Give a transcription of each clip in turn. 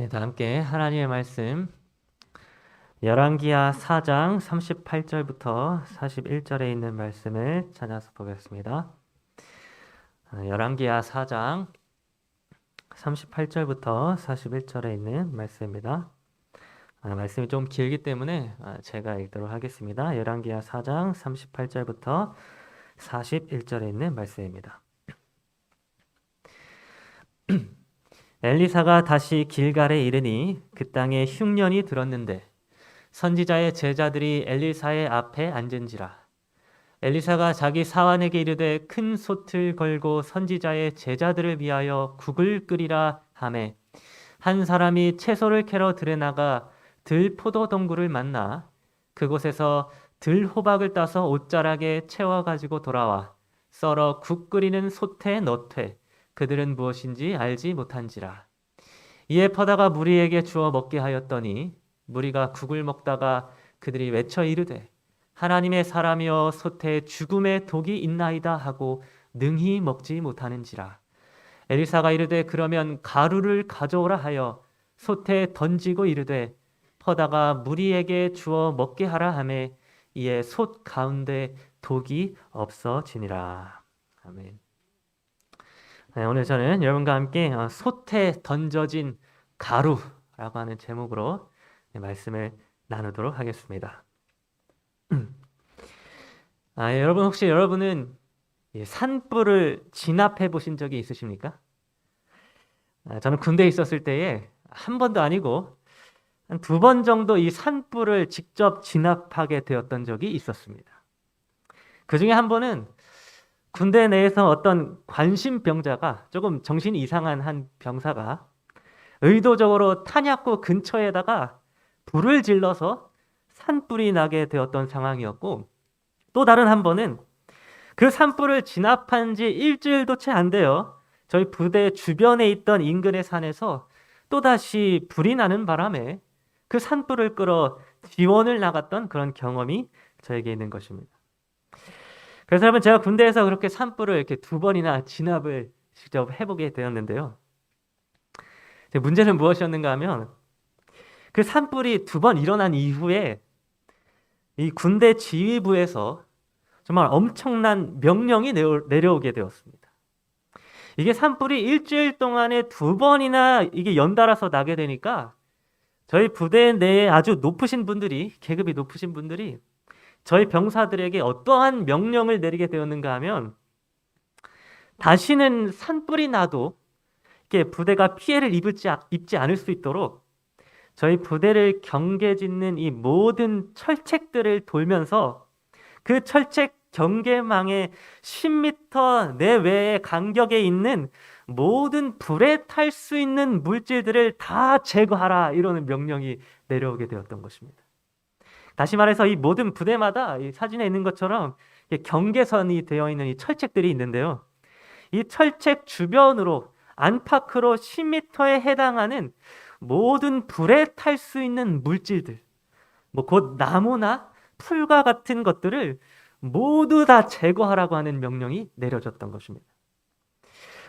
네, 다 함께 하나님의 말씀 열왕기하 4장 38절부터 41절에 있는 말씀을 찾아서 보겠습니다. 아, 열왕기하 4장 38절부터 41절에 있는 말씀입니다. 아, 말씀이 좀 길기 때문에 아, 제가 읽도록 하겠습니다. 열왕기하 4장 38절부터 41절에 있는 말씀입니다. 엘리사가 다시 길갈에 이르니 그 땅에 흉년이 들었는데 선지자의 제자들이 엘리사의 앞에 앉은지라. 엘리사가 자기 사환에게 이르되 큰 솥을 걸고 선지자의 제자들을 위하여 국을 끓이라 하매 한 사람이 채소를 캐러 들에 나가 들 포도 동굴을 만나 그곳에서 들 호박을 따서 옷자락에 채워 가지고 돌아와 썰어 국 끓이는 솥에 넣되 그들은 무엇인지 알지 못한지라. 이에 퍼다가 무리에게 주어 먹게 하였더니 무리가 국을 먹다가 그들이 외쳐 이르되 하나님의 사람이여 솥에 죽음의 독이 있나이다 하고 능히 먹지 못하는지라. 엘리사가 이르되 그러면 가루를 가져오라 하여 솥에 던지고 이르되 퍼다가 무리에게 주어 먹게 하라 하매 이에 솥 가운데 독이 없어지니라. 아멘. 네, 오늘 저는 여러분과 함께 어, 솥에 던져진 가루라고 하는 제목으로 네, 말씀을 나누도록 하겠습니다. 아, 여러분 혹시 여러분은 산불을 진압해 보신 적이 있으십니까? 아, 저는 군대에 있었을 때에 한 번도 아니고 한 두 번 정도 이 산불을 직접 진압하게 되었던 적이 있었습니다. 그 중에 한 번은 군대 내에서 어떤 관심병자가 조금 정신이 이상한 한 병사가 의도적으로 탄약고 근처에다가 불을 질러서 산불이 나게 되었던 상황이었고 또 다른 한 번은 그 산불을 진압한 지 일주일도 채 안 돼요. 저희 부대 주변에 있던 인근의 산에서 또다시 불이 나는 바람에 그 산불을 끌어 지원을 나갔던 그런 경험이 저에게 있는 것입니다. 그래서 여러분 제가 군대에서 그렇게 산불을 이렇게 두 번이나 진압을 직접 해보게 되었는데요. 문제는 무엇이었는가 하면 그 산불이 두 번 일어난 이후에 이 군대 지휘부에서 정말 엄청난 명령이 내려오게 되었습니다. 이게 산불이 일주일 동안에 두 번이나 이게 연달아서 나게 되니까 저희 부대 내에 아주 높으신 분들이 계급이 높으신 분들이 저희 병사들에게 어떠한 명령을 내리게 되었는가 하면 다시는 산불이 나도 이렇게 부대가 피해를 입을지, 입지 않을 수 있도록 저희 부대를 경계 짓는 이 모든 철책들을 돌면서 그 철책 경계망의 10m 내외의 간격에 있는 모든 불에 탈 수 있는 물질들을 다 제거하라 이러는 명령이 내려오게 되었던 것입니다. 다시 말해서 이 모든 부대마다 이 사진에 있는 것처럼 경계선이 되어 있는 이 철책들이 있는데요. 이 철책 주변으로 안팎으로 10m에 해당하는 모든 불에 탈 수 있는 물질들, 뭐 곧 나무나 풀과 같은 것들을 모두 다 제거하라고 하는 명령이 내려졌던 것입니다.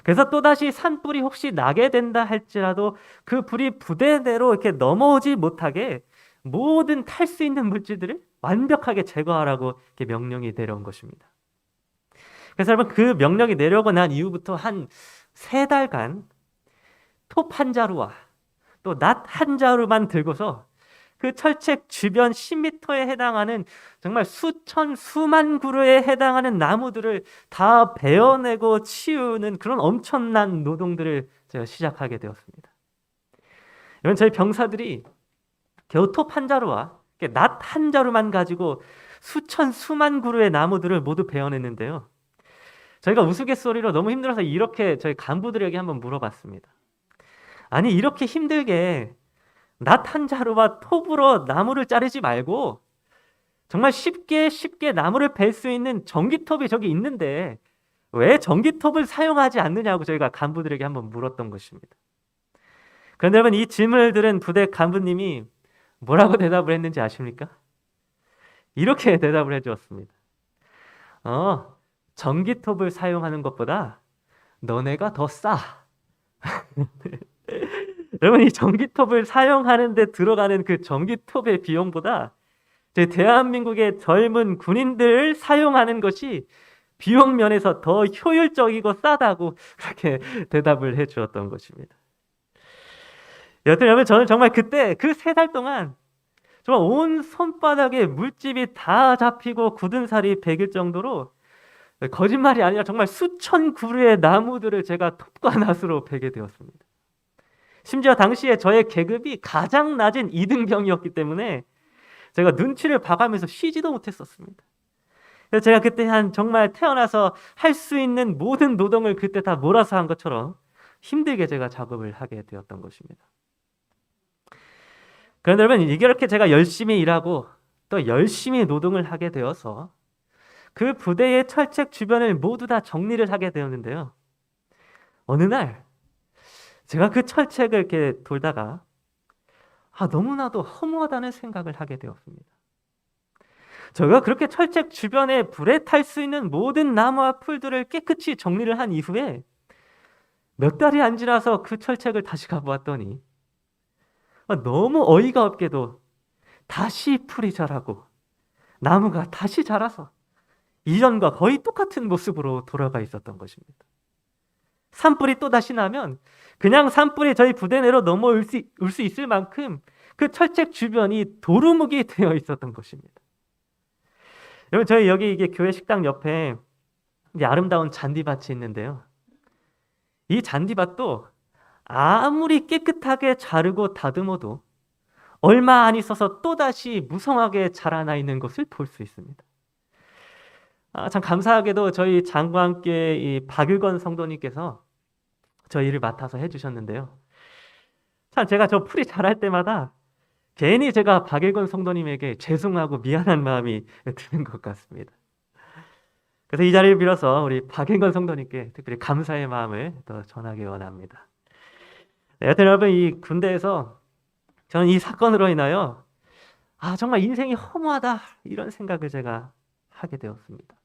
그래서 또다시 산불이 혹시 나게 된다 할지라도 그 불이 부대 내로 이렇게 넘어오지 못하게 모든 탈 수 있는 물질들을 완벽하게 제거하라고 명령이 내려온 것입니다. 그래서 여러분 그 명령이 내려오고 난 이후부터 한 세 달간 톱 한 자루와 또 낫 한 자루만 들고서 그 철책 주변 10m에 해당하는 정말 수천 수만 그루에 해당하는 나무들을 다 베어내고 치우는 그런 엄청난 노동들을 제가 시작하게 되었습니다. 이런 저희 병사들이 겨우 톱 한 자루와 낫 한 자루만 가지고 수천 수만 그루의 나무들을 모두 베어냈는데요. 저희가 우스갯소리로 너무 힘들어서 이렇게 저희 간부들에게 한번 물어봤습니다. 아니 이렇게 힘들게 낫 한 자루와 톱으로 나무를 자르지 말고 정말 쉽게 쉽게 나무를 벨 수 있는 전기톱이 저기 있는데 왜 전기톱을 사용하지 않느냐고 저희가 간부들에게 한번 물었던 것입니다. 그런데 여러분 이 질문을 들은 부대 간부님이 뭐라고 대답을 했는지 아십니까? 이렇게 대답을 해주었습니다. 어, 전기톱을 사용하는 것보다 너네가 더 싸. 여러분 이 전기톱을 사용하는데 들어가는 그 전기톱의 비용보다 제 대한민국의 젊은 군인들 사용하는 것이 비용 면에서 더 효율적이고 싸다고 그렇게 대답을 해 주었던 것입니다. 여튼 여러분 저는 정말 그때 그 세 달 동안 정말 온 손바닥에 물집이 다 잡히고 굳은 살이 배길 정도로 거짓말이 아니라 정말 수천 그루의 나무들을 제가 톱과 낫으로 베게 되었습니다. 심지어 당시에 저의 계급이 가장 낮은 2등병이었기 때문에 제가 눈치를 봐가면서 쉬지도 못했었습니다. 그래서 제가 그때 한 정말 태어나서 할 수 있는 모든 노동을 그때 다 몰아서 한 것처럼 힘들게 제가 작업을 하게 되었던 것입니다. 그런데 여러분 이렇게 제가 열심히 일하고 또 열심히 노동을 하게 되어서 그 부대의 철책 주변을 모두 다 정리를 하게 되었는데요. 어느 날 제가 그 철책을 이렇게 돌다가 아 너무나도 허무하다는 생각을 하게 되었습니다. 제가 그렇게 철책 주변에 불에 탈 수 있는 모든 나무와 풀들을 깨끗이 정리를 한 이후에 몇 달이 안 지나서 그 철책을 다시 가보았더니 아, 너무 어이가 없게도 다시 풀이 자라고 나무가 다시 자라서 이전과 거의 똑같은 모습으로 돌아가 있었던 것입니다. 산불이 또 다시 나면 그냥 산불이 저희 부대 내로 넘어올 수, 올 수 있을 만큼 그 철책 주변이 도루묵이 되어 있었던 것입니다. 여러분 저희 여기 이게 교회 식당 옆에 아름다운 잔디밭이 있는데요. 이 잔디밭도 아무리 깨끗하게 자르고 다듬어도 얼마 안 있어서 또다시 무성하게 자라나 있는 것을 볼 수 있습니다. 아, 참 감사하게도 저희 장관께 이 박일건 성도님께서 저 일을 맡아서 해주셨는데요. 참 제가 저 풀이 자랄 때마다 괜히 제가 박일건 성도님에게 죄송하고 미안한 마음이 드는 것 같습니다. 그래서 이 자리를 빌어서 우리 박일건 성도님께 특별히 감사의 마음을 더 전하기 원합니다. 네, 여튼 여러분 이 군대에서 저는 이 사건으로 인하여 아 정말 인생이 허무하다 이런 생각을 제가 하게 되었습니다.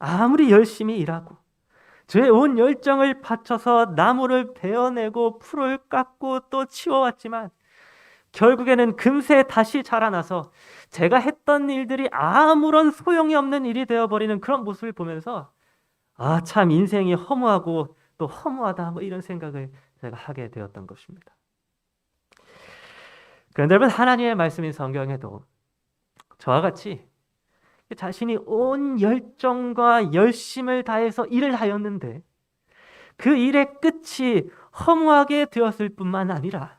아무리 열심히 일하고 제온 열정을 바쳐서 나무를 베어내고 풀을 깎고 또 치워왔지만 결국에는 금세 다시 자라나서 제가 했던 일들이 아무런 소용이 없는 일이 되어버리는 그런 모습을 보면서 아 참 인생이 허무하고 또 허무하다 뭐 이런 생각을 제가 하게 되었던 것입니다. 그런데 여러분 하나님의 말씀인 성경에도 저와 같이 자신이 온 열정과 열심을 다해서 일을 하였는데 그 일의 끝이 허무하게 되었을 뿐만 아니라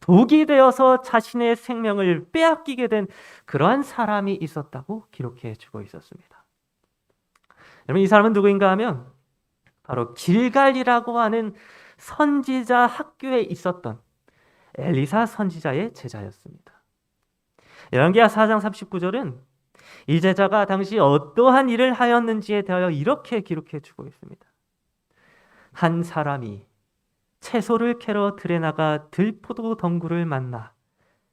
독이 되어서 자신의 생명을 빼앗기게 된 그러한 사람이 있었다고 기록해 주고 있었습니다. 여러분 이 사람은 누구인가 하면 바로 길갈이라고 하는 선지자 학교에 있었던 엘리사 선지자의 제자였습니다. 열왕기하 4장 39절은 이 제자가 당시 어떠한 일을 하였는지에 대하여 이렇게 기록해 주고 있습니다. 한 사람이 채소를 캐러 들에 나가 들포도 덩굴을 만나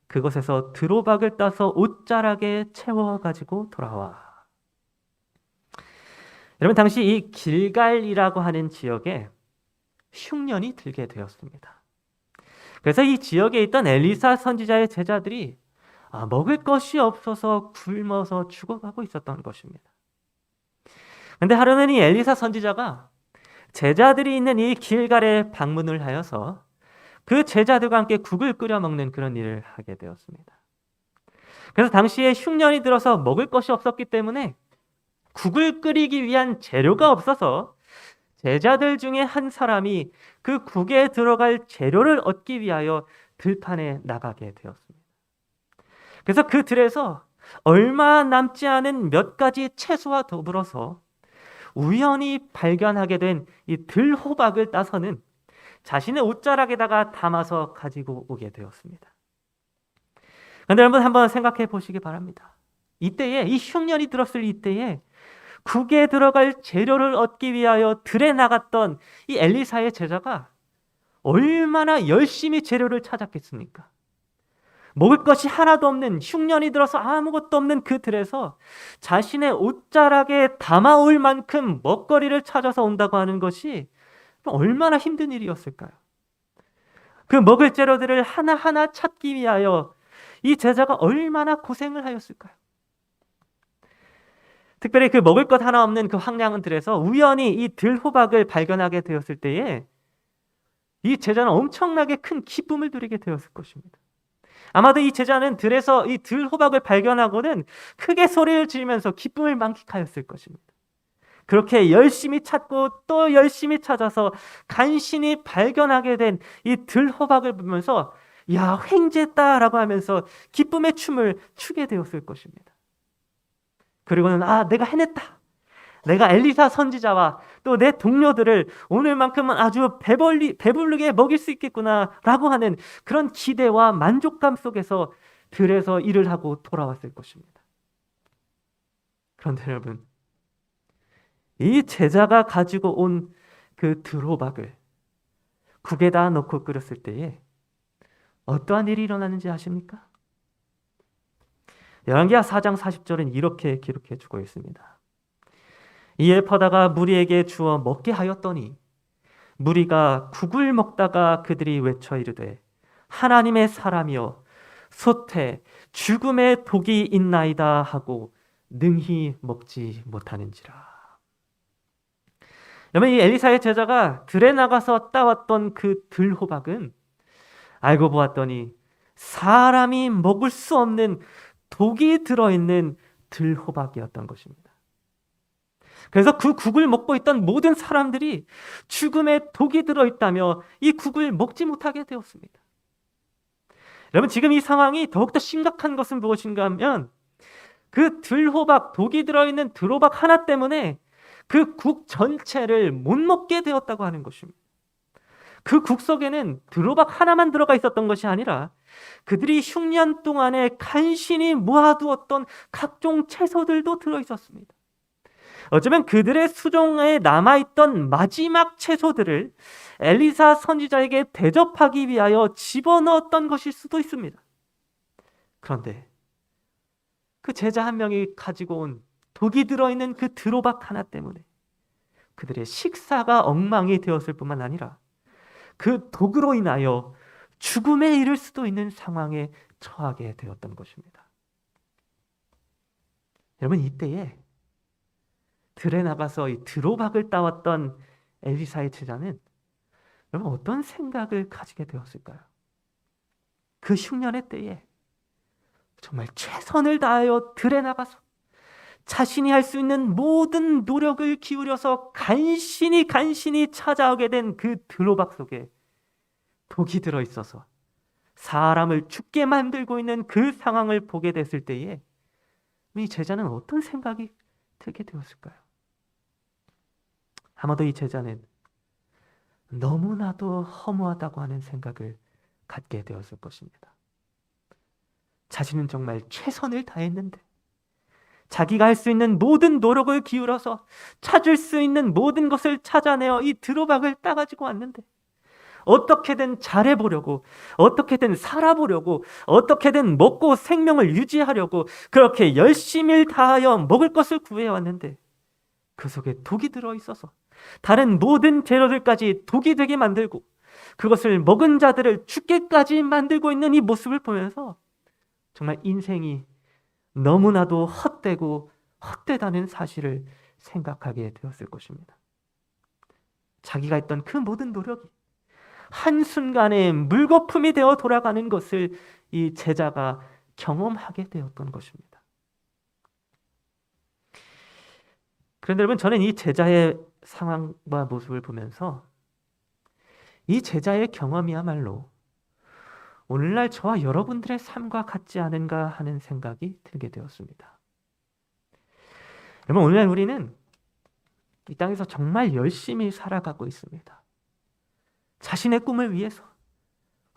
그것에서 드로박을 따서 옷자락에 채워 가지고 돌아와. 여러분 당시 이 길갈이라고 하는 지역에 흉년이 들게 되었습니다. 그래서 이 지역에 있던 엘리사 선지자의 제자들이 아, 먹을 것이 없어서 굶어서 죽어가고 있었던 것입니다. 근데 하루는 이 엘리사 선지자가 제자들이 있는 이 길갈에 방문을 하여서 그 제자들과 함께 국을 끓여 먹는 그런 일을 하게 되었습니다. 그래서 당시에 흉년이 들어서 먹을 것이 없었기 때문에 국을 끓이기 위한 재료가 없어서 제자들 중에 한 사람이 그 국에 들어갈 재료를 얻기 위하여 들판에 나가게 되었습니다. 그래서 그 들에서 얼마 남지 않은 몇 가지 채소와 더불어서 우연히 발견하게 된 이 들호박을 따서는 자신의 옷자락에다가 담아서 가지고 오게 되었습니다. 그런데 여러분 한번 생각해 보시기 바랍니다. 이때에 이 흉년이 들었을 이때에 국에 들어갈 재료를 얻기 위하여 들에 나갔던 이 엘리사의 제자가 얼마나 열심히 재료를 찾았겠습니까? 먹을 것이 하나도 없는 흉년이 들어서 아무것도 없는 그 들에서 자신의 옷자락에 담아올 만큼 먹거리를 찾아서 온다고 하는 것이 얼마나 힘든 일이었을까요? 그 먹을 재료들을 하나하나 찾기 위하여 이 제자가 얼마나 고생을 하였을까요? 특별히 그 먹을 것 하나 없는 그 황량한 들에서 우연히 이 들호박을 발견하게 되었을 때에 이 제자는 엄청나게 큰 기쁨을 누리게 되었을 것입니다. 아마도 이 제자는 들에서 이 들호박을 발견하고는 크게 소리를 지르면서 기쁨을 만끽하였을 것입니다. 그렇게 열심히 찾고 또 열심히 찾아서 간신히 발견하게 된 이 들호박을 보면서 야 횡재했다라고 하면서 기쁨의 춤을 추게 되었을 것입니다. 그리고는 아 내가 해냈다. 내가 엘리사 선지자와 또 내 동료들을 오늘만큼은 아주 배벌리, 배부르게 먹일 수 있겠구나라고 하는 그런 기대와 만족감 속에서 들에서 일을 하고 돌아왔을 것입니다. 그런데 여러분, 이 제자가 가지고 온 그 드로박을 국에다 넣고 끓였을 때에 어떠한 일이 일어나는지 아십니까? 열왕기하 4장 40절은 이렇게 기록해 주고 있습니다. 이에 퍼다가 무리에게 주어 먹게 하였더니 무리가 국을 먹다가 그들이 외쳐 이르되 하나님의 사람이여 소태 죽음의 독이 있나이다 하고 능히 먹지 못하는지라. 여러분 이 엘리사의 제자가 들에 나가서 따왔던 그 들호박은 알고 보았더니 사람이 먹을 수 없는 독이 들어있는 들호박이었던 것입니다. 그래서 그 국을 먹고 있던 모든 사람들이 죽음의 독이 들어있다며 이 국을 먹지 못하게 되었습니다. 여러분, 지금 이 상황이 더욱더 심각한 것은 무엇인가 하면 그 들호박, 독이 들어있는 들호박 하나 때문에 그 국 전체를 못 먹게 되었다고 하는 것입니다. 그 국 속에는 들호박 하나만 들어가 있었던 것이 아니라 그들이 흉년 동안에 간신히 모아두었던 각종 채소들도 들어 있었습니다. 어쩌면 그들의 수종에 남아있던 마지막 채소들을 엘리사 선지자에게 대접하기 위하여 집어넣었던 것일 수도 있습니다. 그런데 그 제자 한 명이 가지고 온 독이 들어있는 그 드로박 하나 때문에 그들의 식사가 엉망이 되었을 뿐만 아니라 그 독으로 인하여 죽음에 이를 수도 있는 상황에 처하게 되었던 것입니다. 여러분 이때에 들에 나가서 이 드로박을 따왔던 엘리사의 제자는 여러분 어떤 생각을 가지게 되었을까요? 그 흉년의 때에 정말 최선을 다하여 들에 나가서 자신이 할 수 있는 모든 노력을 기울여서 간신히 간신히 찾아오게 된 그 드로박 속에 독이 들어 있어서 사람을 죽게 만들고 있는 그 상황을 보게 됐을 때에 이 제자는 어떤 생각이 들게 되었을까요? 아마도 이 제자는 너무나도 허무하다고 하는 생각을 갖게 되었을 것입니다. 자신은 정말 최선을 다했는데 자기가 할 수 있는 모든 노력을 기울여서 찾을 수 있는 모든 것을 찾아내어 이 드로박을 따가지고 왔는데 어떻게든 잘해보려고, 어떻게든 살아보려고, 어떻게든 먹고 생명을 유지하려고 그렇게 열심히 다하여 먹을 것을 구해왔는데 그 속에 독이 들어있어서 다른 모든 재료들까지 독이 되게 만들고 그것을 먹은 자들을 죽게까지 만들고 있는 이 모습을 보면서 정말 인생이 너무나도 헛되고 헛되다는 사실을 생각하게 되었을 것입니다. 자기가 했던 그 모든 노력이 한순간에 물거품이 되어 돌아가는 것을 이 제자가 경험하게 되었던 것입니다. 그런데 여러분, 저는 이 제자의 상황과 모습을 보면서 이 제자의 경험이야말로 오늘날 저와 여러분들의 삶과 같지 않은가 하는 생각이 들게 되었습니다. 여러분, 오늘날 우리는 이 땅에서 정말 열심히 살아가고 있습니다. 자신의 꿈을 위해서,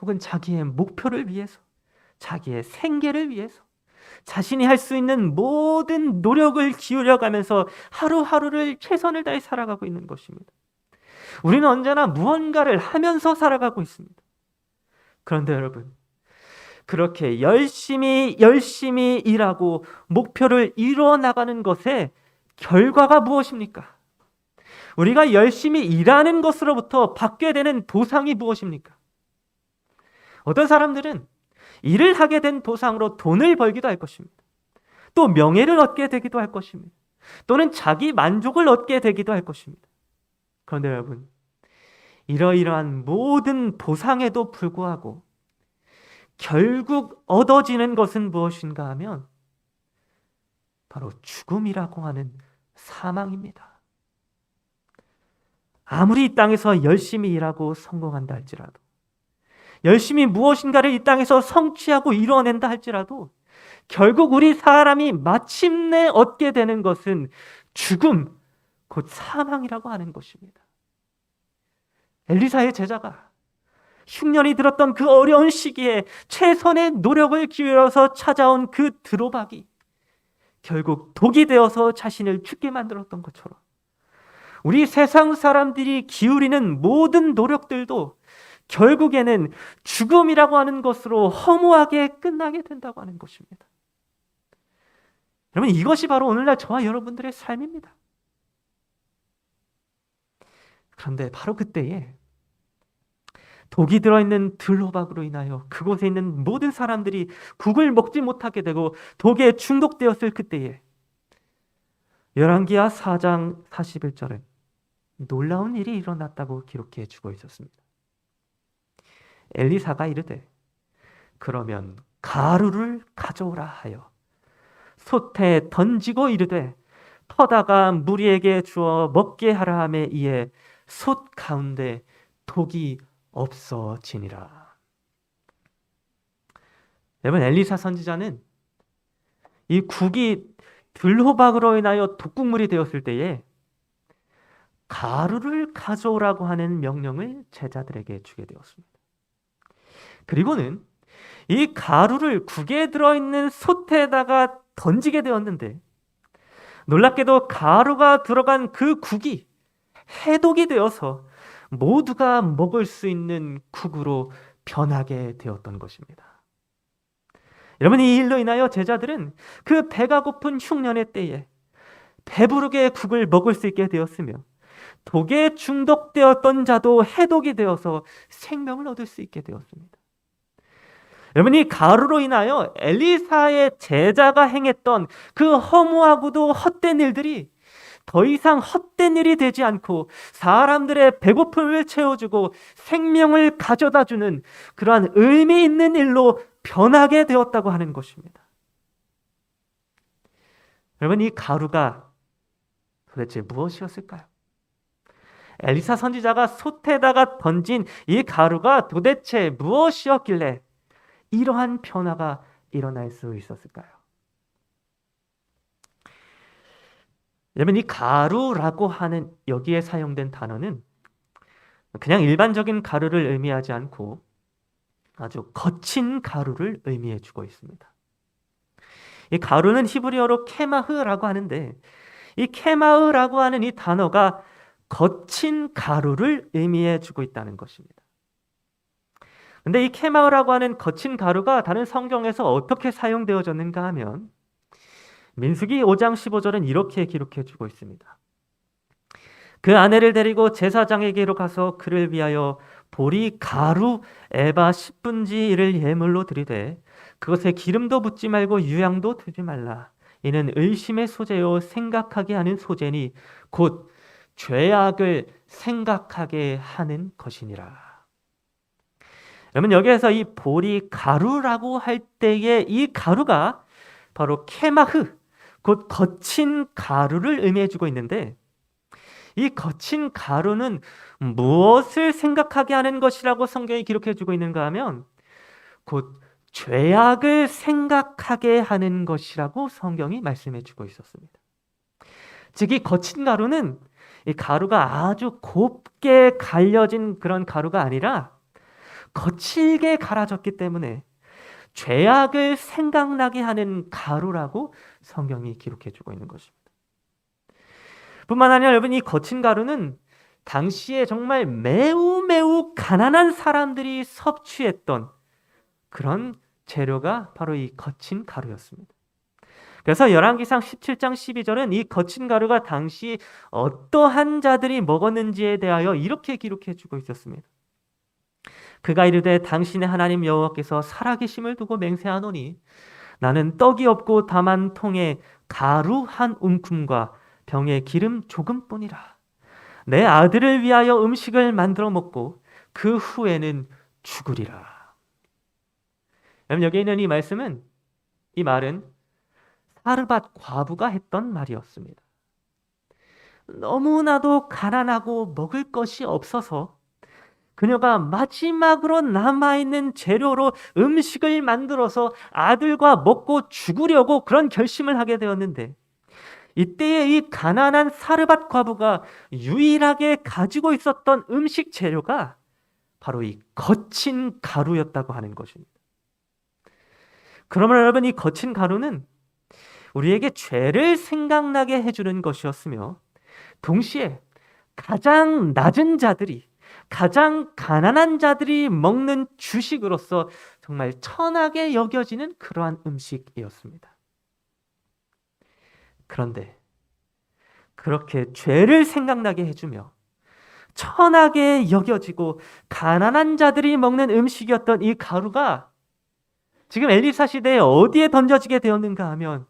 혹은 자기의 목표를 위해서, 자기의 생계를 위해서, 자신이 할 수 있는 모든 노력을 기울여가면서 하루하루를 최선을 다해 살아가고 있는 것입니다. 우리는 언제나 무언가를 하면서 살아가고 있습니다. 그런데 여러분, 그렇게 열심히 열심히 일하고 목표를 이루어 나가는 것의 결과가 무엇입니까? 우리가 열심히 일하는 것으로부터 받게 되는 보상이 무엇입니까? 어떤 사람들은 일을 하게 된 보상으로 돈을 벌기도 할 것입니다. 또 명예를 얻게 되기도 할 것입니다. 또는 자기 만족을 얻게 되기도 할 것입니다. 그런데 여러분, 이러이러한 모든 보상에도 불구하고 결국 얻어지는 것은 무엇인가 하면 바로 죽음이라고 하는 사망입니다. 아무리 이 땅에서 열심히 일하고 성공한다 할지라도 열심히 무엇인가를 이 땅에서 성취하고 이뤄낸다 할지라도 결국 우리 사람이 마침내 얻게 되는 것은 죽음, 곧 사망이라고 하는 것입니다. 엘리사의 제자가 흉년이 들었던 그 어려운 시기에 최선의 노력을 기울여서 찾아온 그 드로박이 결국 독이 되어서 자신을 죽게 만들었던 것처럼 우리 세상 사람들이 기울이는 모든 노력들도 결국에는 죽음이라고 하는 것으로 허무하게 끝나게 된다고 하는 것입니다. 여러분 이것이 바로 오늘날 저와 여러분들의 삶입니다. 그런데 바로 그때에 독이 들어있는 들호박으로 인하여 그곳에 있는 모든 사람들이 국을 먹지 못하게 되고 독에 중독되었을 그때에 열왕기하 4장 41절은 놀라운 일이 일어났다고 기록해 주고 있었습니다. 엘리사가 이르되 그러면 가루를 가져오라 하여 솥에 던지고 이르되 터다가 무리에게 주어 먹게 하라 함에 이에 솥 가운데 독이 없어지니라. 여러분 엘리사 선지자는 이 국이 들호박으로 인하여 독국물이 되었을 때에 가루를 가져오라고 하는 명령을 제자들에게 주게 되었습니다. 그리고는 이 가루를 국에 들어있는 솥에다가 던지게 되었는데 놀랍게도 가루가 들어간 그 국이 해독이 되어서 모두가 먹을 수 있는 국으로 변하게 되었던 것입니다. 여러분 이 일로 인하여 제자들은 그 배가 고픈 흉년의 때에 배부르게 국을 먹을 수 있게 되었으며 독에 중독되었던 자도 해독이 되어서 생명을 얻을 수 있게 되었습니다. 여러분 이 가루로 인하여 엘리사의 제자가 행했던 그 허무하고도 헛된 일들이 더 이상 헛된 일이 되지 않고 사람들의 배고픔을 채워주고 생명을 가져다 주는 그러한 의미 있는 일로 변하게 되었다고 하는 것입니다. 여러분, 이 가루가 도대체 무엇이었을까요? 엘리사 선지자가 솥에다가 던진 이 가루가 도대체 무엇이었길래 이러한 변화가 일어날 수 있었을까요? 여러분 이 가루라고 하는 여기에 사용된 단어는 그냥 일반적인 가루를 의미하지 않고 아주 거친 가루를 의미해 주고 있습니다. 이 가루는 히브리어로 케마흐라고 하는데 이 케마흐라고 하는 이 단어가 거친 가루를 의미해 주고 있다는 것입니다. 근데 이 케마흐라고 하는 거친 가루가 다른 성경에서 어떻게 사용되어졌는가 하면 민수기 5장 15절은 이렇게 기록해 주고 있습니다. 그 아내를 데리고 제사장에게로 가서 그를 위하여 보리 가루 에바 10분지 이를 예물로 드리되 그것에 기름도 붓지 말고 유향도 두지 말라. 이는 의심의 소재요 생각하게 하는 소재니 곧 죄악을 생각하게 하는 것이니라. 여러분 여기에서 이 보리 가루라고 할 때의 이 가루가 바로 케마흐 곧 거친 가루를 의미해 주고 있는데 이 거친 가루는 무엇을 생각하게 하는 것이라고 성경이 기록해 주고 있는가 하면 곧 죄악을 생각하게 하는 것이라고 성경이 말씀해 주고 있었습니다. 즉, 이 거친 가루는 이 가루가 아주 곱게 갈려진 그런 가루가 아니라 거칠게 갈아졌기 때문에 죄악을 생각나게 하는 가루라고 성경이 기록해 주고 있는 것입니다. 뿐만 아니라 여러분 이 거친 가루는 당시에 정말 매우 매우 가난한 사람들이 섭취했던 그런 재료가 바로 이 거친 가루였습니다. 그래서 열왕기상 17장 12절은 이 거친 가루가 당시 어떠한 자들이 먹었는지에 대하여 이렇게 기록해 주고 있었습니다. 그가 이르되 당신의 하나님 여호와께서 살아계심을 두고 맹세하노니 나는 떡이 없고 다만 통에 가루 한 움큼과 병에 기름 조금뿐이라. 내 아들을 위하여 음식을 만들어 먹고 그 후에는 죽으리라. 여러분 여기 있는 이 말씀은 이 말은 사르밧 과부가 했던 말이었습니다. 너무나도 가난하고 먹을 것이 없어서 그녀가 마지막으로 남아있는 재료로 음식을 만들어서 아들과 먹고 죽으려고 그런 결심을 하게 되었는데 이때에 이 가난한 사르밧 과부가 유일하게 가지고 있었던 음식 재료가 바로 이 거친 가루였다고 하는 것입니다. 그러면 여러분 이 거친 가루는 우리에게 죄를 생각나게 해주는 것이었으며 동시에 가장 낮은 자들이 가장 가난한 자들이 먹는 주식으로서 정말 천하게 여겨지는 그러한 음식이었습니다. 그런데 그렇게 죄를 생각나게 해주며 천하게 여겨지고 가난한 자들이 먹는 음식이었던 이 가루가 지금 엘리사 시대에 어디에 던져지게 되었는가 하면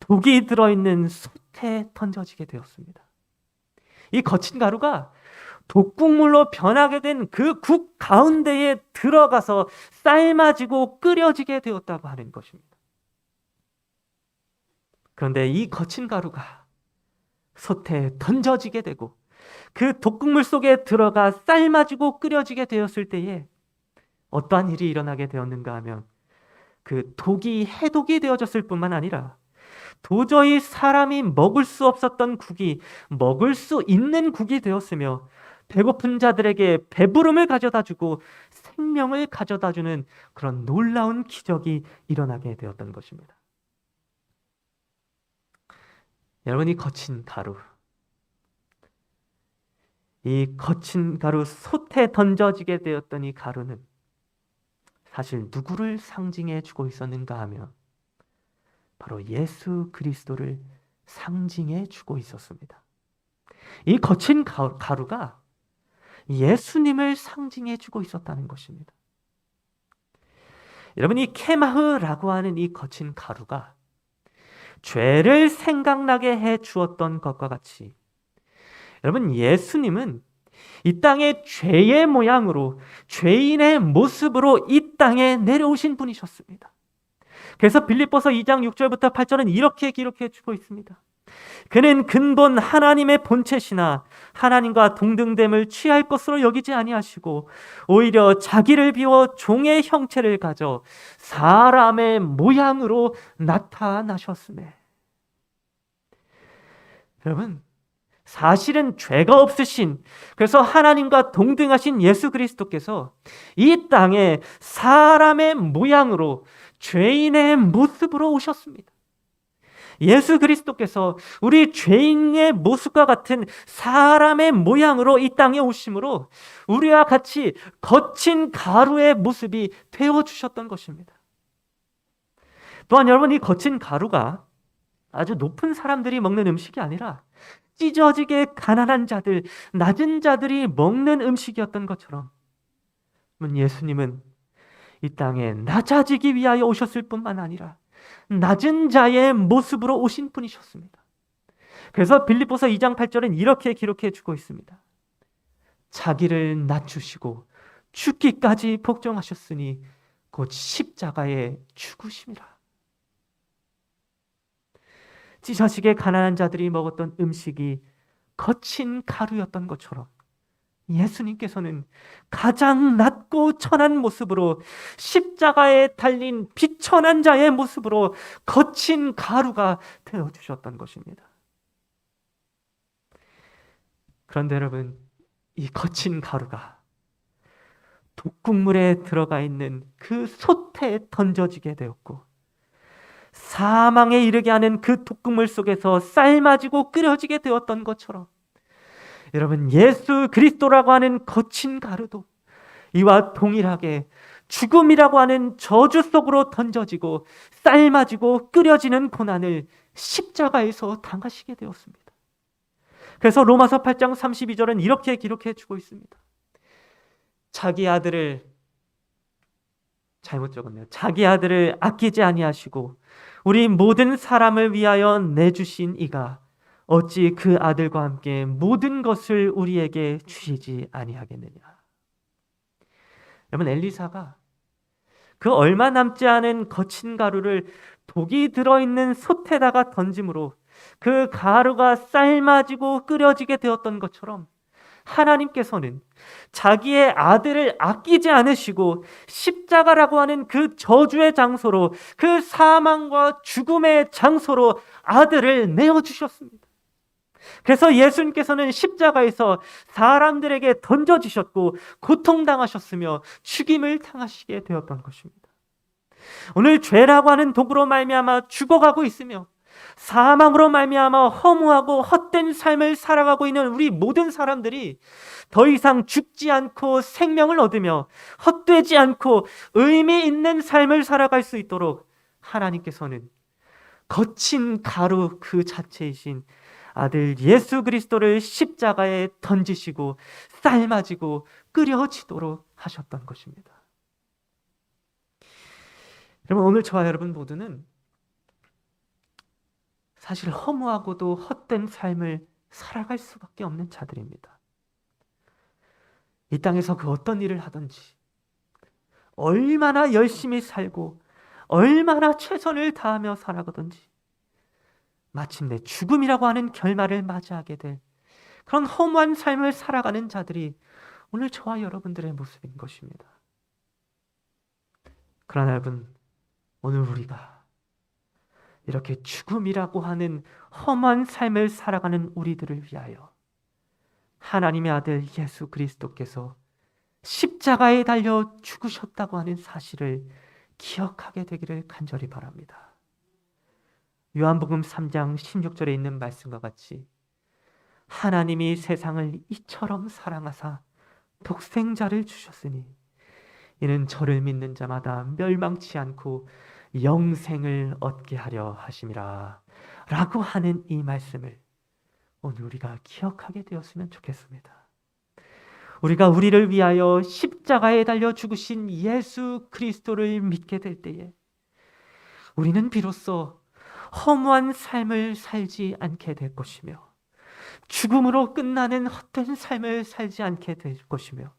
독이 들어있는 솥에 던져지게 되었습니다. 이 거친 가루가 독국물로 변하게 된 그 국 가운데에 들어가서 삶아지고 끓여지게 되었다고 하는 것입니다. 그런데 이 거친 가루가 솥에 던져지게 되고 그 독국물 속에 들어가 삶아지고 끓여지게 되었을 때에 어떠한 일이 일어나게 되었는가 하면 그 독이 해독이 되어졌을 뿐만 아니라 도저히 사람이 먹을 수 없었던 국이 먹을 수 있는 국이 되었으며 배고픈 자들에게 배부름을 가져다 주고 생명을 가져다 주는 그런 놀라운 기적이 일어나게 되었던 것입니다. 여러분이 거친 가루. 이 거친 가루 솥에 던져지게 되었던 이 가루는 사실 누구를 상징해 주고 있었는가 하면 바로 예수 그리스도를 상징해 주고 있었습니다. 이 거친 가루가 예수님을 상징해 주고 있었다는 것입니다. 여러분, 이 케마흐라고 하는 이 거친 가루가 죄를 생각나게 해 주었던 것과 같이 여러분, 예수님은 이 땅의 죄의 모양으로 죄인의 모습으로 이 땅에 내려오신 분이셨습니다. 그래서 빌립보서 2장 6절부터 8절은 이렇게 기록해 주고 있습니다. 그는 근본 하나님의 본체시나 하나님과 동등됨을 취할 것으로 여기지 아니하시고 오히려 자기를 비워 종의 형체를 가져 사람의 모양으로 나타나셨음에 여러분 사실은 죄가 없으신 그래서 하나님과 동등하신 예수 그리스도께서 이 땅에 사람의 모양으로 죄인의 모습으로 오셨습니다. 예수 그리스도께서 우리 죄인의 모습과 같은 사람의 모양으로 이 땅에 오심으로 우리와 같이 거친 가루의 모습이 되어 주셨던 것입니다. 또한 여러분 이 거친 가루가 아주 높은 사람들이 먹는 음식이 아니라 찢어지게 가난한 자들, 낮은 자들이 먹는 음식이었던 것처럼 예수님은 이 땅에 낮아지기 위하여 오셨을 뿐만 아니라 낮은 자의 모습으로 오신 분이셨습니다. 그래서 빌립보서 2장 8절은 이렇게 기록해 주고 있습니다. 자기를 낮추시고 죽기까지 복종하셨으니 곧 십자가에 죽으심이라. 찢어지게 가난한 자들이 먹었던 음식이 거친 가루였던 것처럼 예수님께서는 가장 낮고 천한 모습으로 십자가에 달린 비천한 자의 모습으로 거친 가루가 되어 주셨던 것입니다. 그런데 여러분, 이 거친 가루가 독국물에 들어가 있는 그 솥에 던져지게 되었고 사망에 이르게 하는 그 독국물 속에서 삶아지고 끓여지게 되었던 것처럼 여러분 예수 그리스도라고 하는 거친 가루도 이와 동일하게 죽음이라고 하는 저주 속으로 던져지고 삶아지고 끓여지는 고난을 십자가에서 당하시게 되었습니다. 그래서 로마서 8장 32절은 이렇게 기록해 주고 있습니다. 자기 아들을 잘못 적었네요. 자기 아들을 아끼지 아니하시고 우리 모든 사람을 위하여 내주신 이가 어찌 그 아들과 함께 모든 것을 우리에게 주시지 아니하겠느냐. 여러분 엘리사가 그 얼마 남지 않은 거친 가루를 독이 들어있는 솥에다가 던짐으로 그 가루가 삶아지고 끓여지게 되었던 것처럼 하나님께서는 자기의 아들을 아끼지 않으시고 십자가라고 하는 그 저주의 장소로 그 사망과 죽음의 장소로 아들을 내어 주셨습니다. 그래서 예수님께서는 십자가에서 사람들에게 던져지셨고 고통당하셨으며 죽임을 당하시게 되었던 것입니다. 오늘 죄라고 하는 독으로 말미암아 죽어가고 있으며 사망으로 말미암아 허무하고 헛된 삶을 살아가고 있는 우리 모든 사람들이 더 이상 죽지 않고 생명을 얻으며 헛되지 않고 의미 있는 삶을 살아갈 수 있도록 하나님께서는 거친 가루 그 자체이신 아들 예수 그리스도를 십자가에 던지시고 삶아지고 끓여지도록 하셨던 것입니다. 여러분 오늘 저와 여러분 모두는 사실 허무하고도 헛된 삶을 살아갈 수밖에 없는 자들입니다. 이 땅에서 그 어떤 일을 하든지 얼마나 열심히 살고 얼마나 최선을 다하며 살아가든지 마침내 죽음이라고 하는 결말을 맞이하게 될 그런 허무한 삶을 살아가는 자들이 오늘 저와 여러분들의 모습인 것입니다. 그러나 여러분, 오늘 우리가 이렇게 죽음이라고 하는 험한 삶을 살아가는 우리들을 위하여 하나님의 아들 예수 그리스도께서 십자가에 달려 죽으셨다고 하는 사실을 기억하게 되기를 간절히 바랍니다. 요한복음 3장 16절에 있는 말씀과 같이 하나님이 세상을 이처럼 사랑하사 독생자를 주셨으니 이는 저를 믿는 자마다 멸망치 않고 영생을 얻게 하려 하심이라 라고 하는 이 말씀을 오늘 우리가 기억하게 되었으면 좋겠습니다. 우리가 우리를 위하여 십자가에 달려 죽으신 예수 그리스도를 믿게 될 때에 우리는 비로소 허무한 삶을 살지 않게 될 것이며 죽음으로 끝나는 헛된 삶을 살지 않게 될 것이며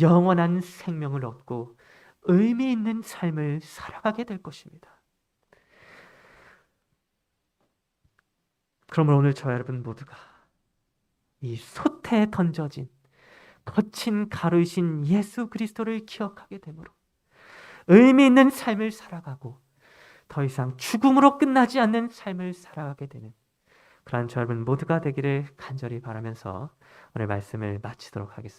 영원한 생명을 얻고 의미 있는 삶을 살아가게 될 것입니다. 그러므로 오늘 저 여러분 모두가 이 솥에 던져진 거친 가루이신 예수 그리스도를 기억하게 되므로 의미 있는 삶을 살아가고 더 이상 죽음으로 끝나지 않는 삶을 살아가게 되는 그러한 저 여러분 모두가 되기를 간절히 바라면서 오늘 말씀을 마치도록 하겠습니다.